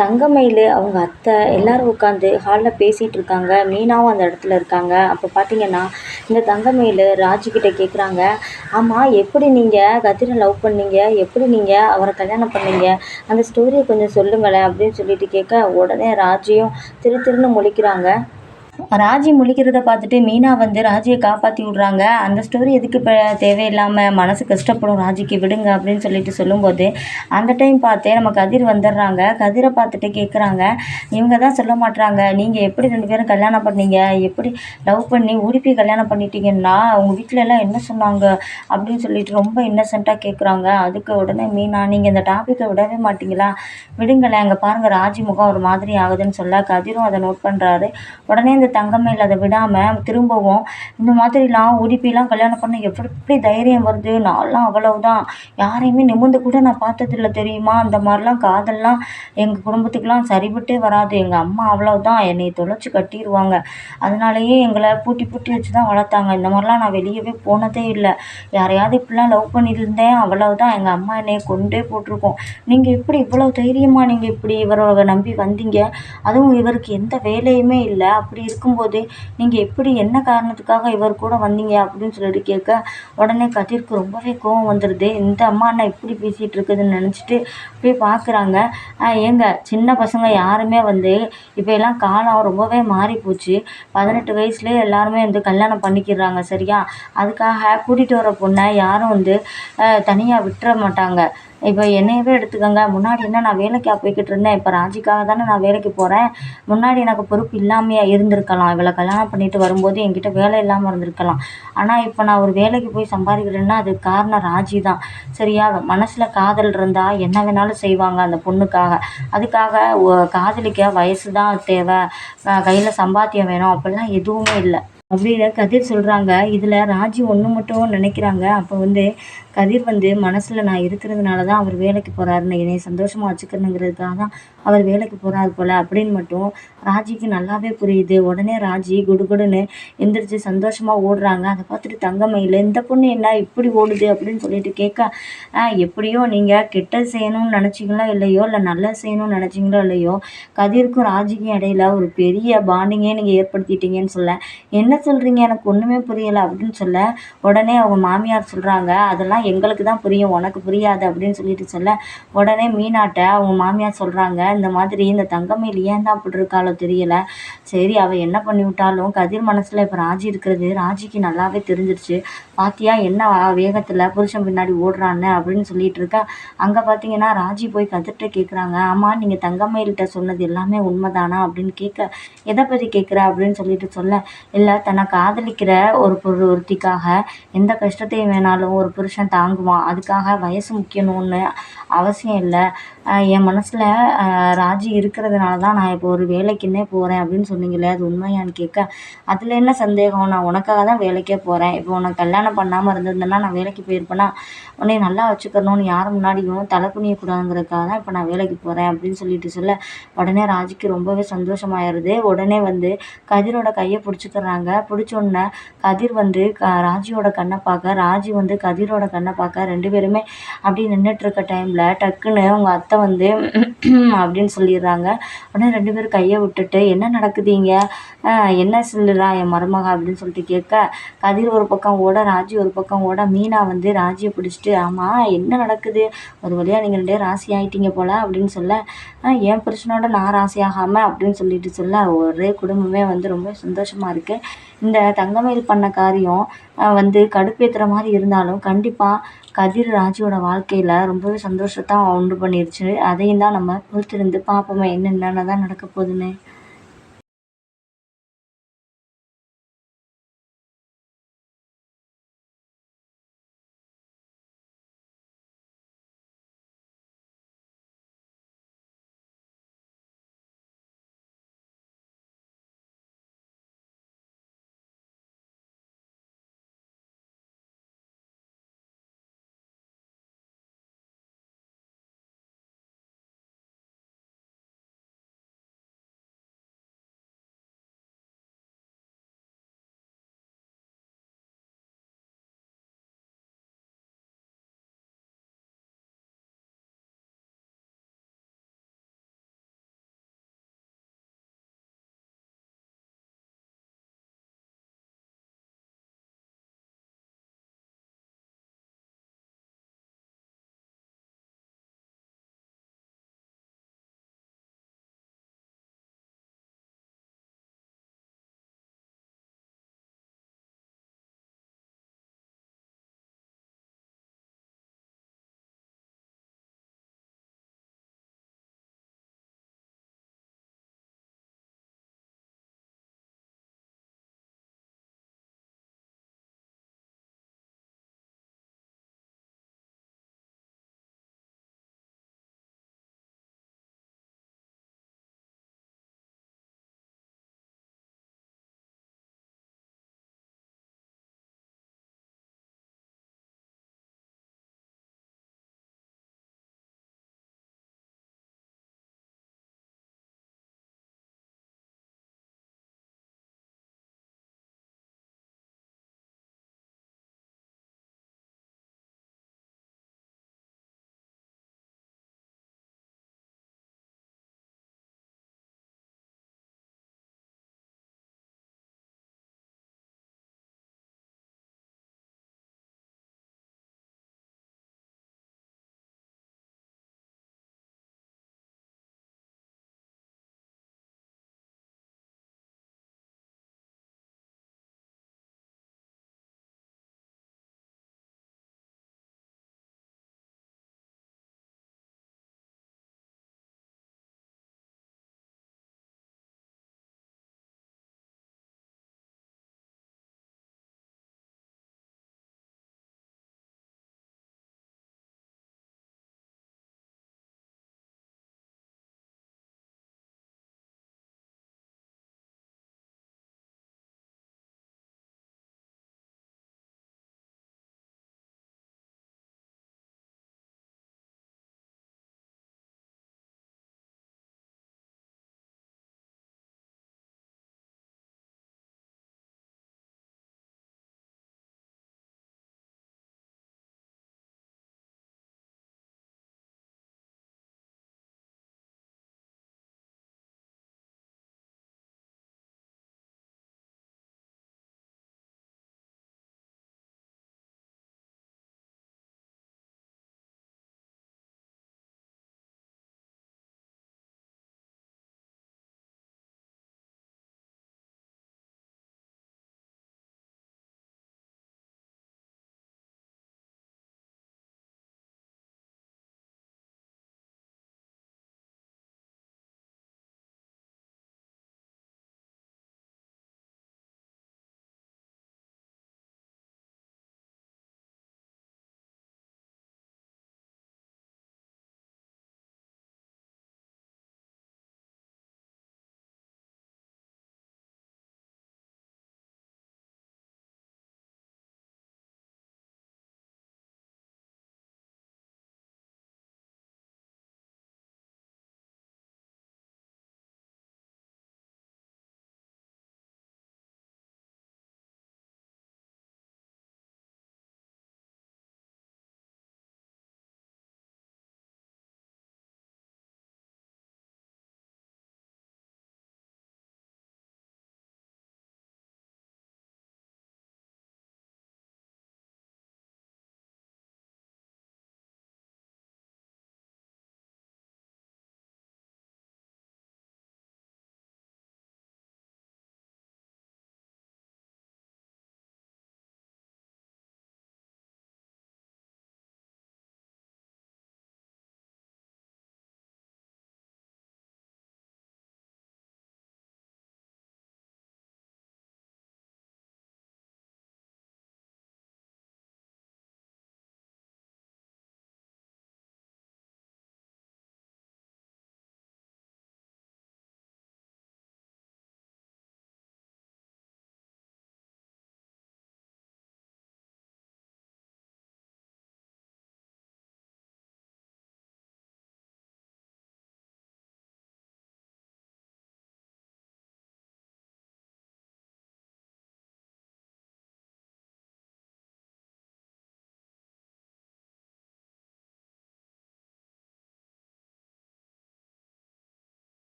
தங்கமயில் அவங்க அத்தை எல்லாரும் உட்காந்து ஹாலில் பேசிகிட்டு இருக்காங்க. மீனாவும் அந்த இடத்துல இருக்காங்க. அப்போ பார்த்தீங்கன்னா இந்த தங்கமயில் ராஜுக்கிட்ட கேட்குறாங்க ஆமாம் எப்படி நீங்கள் கதிரை லவ் பண்ணீங்க? எப்படி நீங்கள் அவரை கல்யாணம் பண்ணீங்க? அந்த ஸ்டோரியை கொஞ்சம் சொல்லுங்களேன் அப்படின்னு சொல்லிட்டு கேட்க உடனே ராஜியும் திரு திருன்னு முழிக்கிறாங்க. ராஜி முழிக்கிறத பார்த்துட்டு மீனா வந்து ராஜியை காப்பாற்றி விட்றாங்க. அந்த ஸ்டோரி எதுக்கு இப்போ தேவையில்லாமல் மனசு கஷ்டப்படும் ராஜிக்கு விடுங்க அப்படின்னு சொல்லிட்டு சொல்லும்போது அந்த டைம் பார்த்தே நம்ம கதிர் வந்துடுறாங்க. கதிரை பார்த்துட்டு கேட்குறாங்க இவங்க தான் சொல்ல மாட்டுறாங்க நீங்கள் எப்படி ரெண்டு பேரும் கல்யாணம் பண்ணீங்க? எப்படி லவ் பண்ணி உடுப்பி கல்யாணம் பண்ணிட்டீங்கன்னா உங்கள் வீட்டில எல்லாம் என்ன சொன்னாங்க? அப்படின்னு சொல்லிட்டு ரொம்ப இன்னசென்ட்டாக கேட்குறாங்க அதுக்கு உடனே மீனா நீங்கள் இந்த டாப்பிக்கை விடவே மாட்டிங்களா? விடுங்களேன் அங்கே பாருங்கள் ராஜி முகம் ஒரு மாதிரி ஆகுதுன்னு சொல்ல கதிரும் அதை நோட் பண்ணுறாரு உடனே இந்த தங்கமயில் அதை விடாமல் திரும்பவும் இந்த மாதிரிலாம் உடுப்பிலாம் கல்யாணம் பண்ண எப்படி எப்படி தைரியம் வருது? நான்லாம் அவ்வளவுதான். யாரையுமே நிமிர்ந்து கூட நான் பார்த்ததில்ல தெரியுமா? அந்த மாதிரிலாம் காதல்லாம் எங்கள் குடும்பத்துக்குலாம் சரிபட்டே வராது. எங்கள் அம்மா அவ்வளவுதான். என்னை தொலைச்சி கட்டிடுவாங்க அதனாலேயே எங்களை பூட்டி பூட்டி வச்சு தான் வளர்த்தாங்க. இந்த மாதிரிலாம் நான் வெளியவே போனதே இல்லை. யாரையாவது இப்படிலாம் லவ் பண்ணியிருந்தேன். அவ்வளவுதான். எங்கள் அம்மா என்னையை கொண்டே போட்டிருக்கோம். நீங்கள் இப்படி இவ்வளோ தைரியமாக நீங்கள் இப்படி இவரோட நம்பி வந்தீங்க? அதுவும் இவருக்கு எந்த வேலையுமே இல்லை. அப்படி இருக்கும்போது நீங்கள் எப்படி என்ன காரணத்துக்காக இவர் கூட வந்தீங்க அப்படின்னு சொல்லிட்டு கேட்க உடனே கதிர்க்கு ரொம்பவே கோவம் வந்துடுது இந்த அம்மா அண்ணா இப்படி பேசிகிட்டு இருக்குதுன்னு நினச்சிட்டு போய் பார்க்குறாங்க ஏங்க சின்ன பசங்க யாருமே வந்து இப்போ எல்லாம் காலம் ரொம்பவே மாறி போச்சு. பதினெட்டு வயசுலேயே எல்லாருமே வந்து கல்யாணம் பண்ணிக்கிறாங்க சரியா? அதுக்காக கூட்டிகிட்டு வர பொண்ணை யாரும் வந்து தனியாக விட்டுற மாட்டாங்க. இப்போ என்னையவே எடுத்துக்கோங்க. முன்னாடி என்ன நான் வேலைக்கா போய்கிட்டு இருந்தேன். இப்போ ராஜிக்காக தானே நான் வேலைக்கு போகிறேன் முன்னாடி எனக்கு பொறுப்பு இல்லாமையா இருந்திருக்கலாம். இவளை கல்யாணம் பண்ணிட்டு வரும்போது என்கிட்ட வேலை இல்லாமல் இருந்திருக்கலாம். ஆனால் இப்போ நான் ஒரு வேலைக்கு போய் சம்பாதிக்கிறேன்னா அதுக்கு காரணம் ராஜி தான். சரியா? மனசில் காதல் இருந்தால் என்ன வேணாலும் செய்வாங்க அந்த பொண்ணுக்காக. அதுக்காக காதலிக்க வயசு தான் தேவை கையில் சம்பாத்தியம் வேணும். அப்படிலாம் எதுவுமே இல்லை. அப்படின்னு கதிர் சொல்கிறாங்க இதில் ராஜி ஒன்று மட்டும் நினைக்கிறாங்க. அப்போ வந்து கதிர் வந்து மனசில் நான் இருக்கிறதுனால தான் அவர் வேலைக்கு போகிறாருன்னு என்னை சந்தோஷமாக வச்சுக்கணுங்கிறதுக்காக தான் அவர் வேலைக்கு போகிறாரு போல் அப்படின்னு மட்டும் ராஜிக்கு நல்லாவே புரியுது. உடனே ராஜி குடுகுடுன்னு எந்திரிச்சு சந்தோஷமாக ஓடுறாங்க. அதை பார்த்துட்டு தங்கமயில் இந்த பொண்ணு என்ன இப்படி ஓடுது? அப்படின்னு சொல்லிட்டு கேட்க எப்படியோ நீங்கள் கெட்டது செய்யணும்னு நினச்சிங்களோ இல்லையோ? இல்லை நல்லா செய்யணும்னு நினச்சிங்களோ இல்லையோ? கதிர்க்கும் ராஜிக்கும் இடையில ஒரு பெரிய பாண்டிங்கே நீங்கள் ஏற்படுத்திட்டீங்கன்னு சொல்ல என்ன சொல்கிறீங்க எனக்கு ஒன்றுமே புரியலை அப்படின்னு சொல்ல உடனே அவங்க மாமியார் சொல்கிறாங்க அதெல்லாம் எங்களுக்கு தான் புரியும் உனக்கு புரியாது அப்படின்னு சொல்லிட்டு சொல்ல உடனே மீனாட்ட அவங்க மாமியார் சொல்கிறாங்க இந்த மாதிரி இந்த தங்கமயில் ஏன் தான் அப்படி இருக்காளோ தெரியல. சரி அவள் என்ன பண்ணி விட்டாலும் கதிர் மனசில் இப்போ ராஜி இருக்கிறது ராஜிக்கு நல்லாவே தெரிஞ்சிருச்சு. பாத்தியா என்ன வேகத்தில் புருஷன் பின்னாடி ஓடுறான்னு அப்படின்னு சொல்லிட்டு இருக்கா. அங்கே பார்த்தீங்கன்னா ராஜி போய் கதிர்கிட்ட கேட்குறாங்க ஆமாம் நீங்கள் தங்கமயில்கிட்ட சொன்னது எல்லாமே உண்மைதானா அப்படின்னு கேட்க எதை பற்றி கேட்குற அப்படின்னு சொல்லிட்டு சொல்ல இல்லை தன்னை காதலிக்கிற ஒரு பொருள் ஒருத்திக்காக எந்த கஷ்டத்தையும் வேணாலும் ஒரு புருஷன் தாங்குவான். அதுக்காக வயசு முக்கியணும்னு அவசியம் இல்லை. என் மனசில் ராஜி இருக்கிறதுனால தான் நான் இப்போ ஒரு வேலைக்குன்னே போகிறேன் அப்படின்னு சொன்னீங்களே அது உண்மையான்னு கேட்க அதில் என்ன சந்தேகம்? நான் உனக்காக தான் வேலைக்கே போகிறேன் இப்போ உனக்கு கல்யாணம் பண்ணாமல் இருந்திருந்தேன்னா நான் வேலைக்கு போயிருப்பேன்னா உன்னை நல்லா வச்சுக்கணும்னு யார் முன்னாடியும் தலை குனியக்கூடாதுங்கிறதுக்காக தான் இப்போ நான் வேலைக்கு போகிறேன் அப்படின்னு சொல்லிட்டு சொல்ல உடனே ராஜிக்கு ரொம்பவே சந்தோஷமாயிருது. உடனே வந்து கதிரோட கையை பிடிச்சிக்கிறாங்க. பிடிச்சோன்னே கதிர் வந்து க ராஜியோட கண்ணை பார்க்க ராஜி வந்து கதிரோட கண்ணை பார்க்க ரெண்டு பேருமே அப்படி நின்றுட்டு இருக்க டைமில் டக்குன்னு அவங்க அத்தை வந்து அப்படின்னு சொல்லிடுறாங்க. உடனே ரெண்டு பேரும் கையை விட்டுட்டு என்ன நடக்குது இங்கே என்ன சொல்லுறா என் மருமக? அப்படின்னு சொல்லிட்டு கேட்க கதிர் ஒரு பக்கம் ஓட ராஜி ஒரு பக்கம் ஓட மீனா வந்து ராஜியை பிடிச்சிட்டு ஆமாம் என்ன நடக்குது? ஒரு வழியாக நீங்கள் ரெண்டே ராசி ஆகிட்டீங்க போல் அப்படின்னு சொல்ல என் புருஷனோட நான் ராசி ஆகாமல் அப்படின்னு சொல்லிட்டு சொல்ல ஒரே குடும்பமே வந்து ரொம்ப சந்தோஷமாக இருக்குது இந்த தங்கமயில் பண்ண காரியம் வந்து கடுப்பேற்றுற மாதிரி இருந்தாலும் கண்டிப்பாக கதிர் ராஜியோட வாழ்க்கையில் ரொம்பவே சந்தோஷத்தை உண்டு பண்ணிருச்சு. அதையும் தான் நம்ம பொறுத்திருந்து பார்ப்போமே என்னென்ன தான் நடக்க போகுதுன்னு.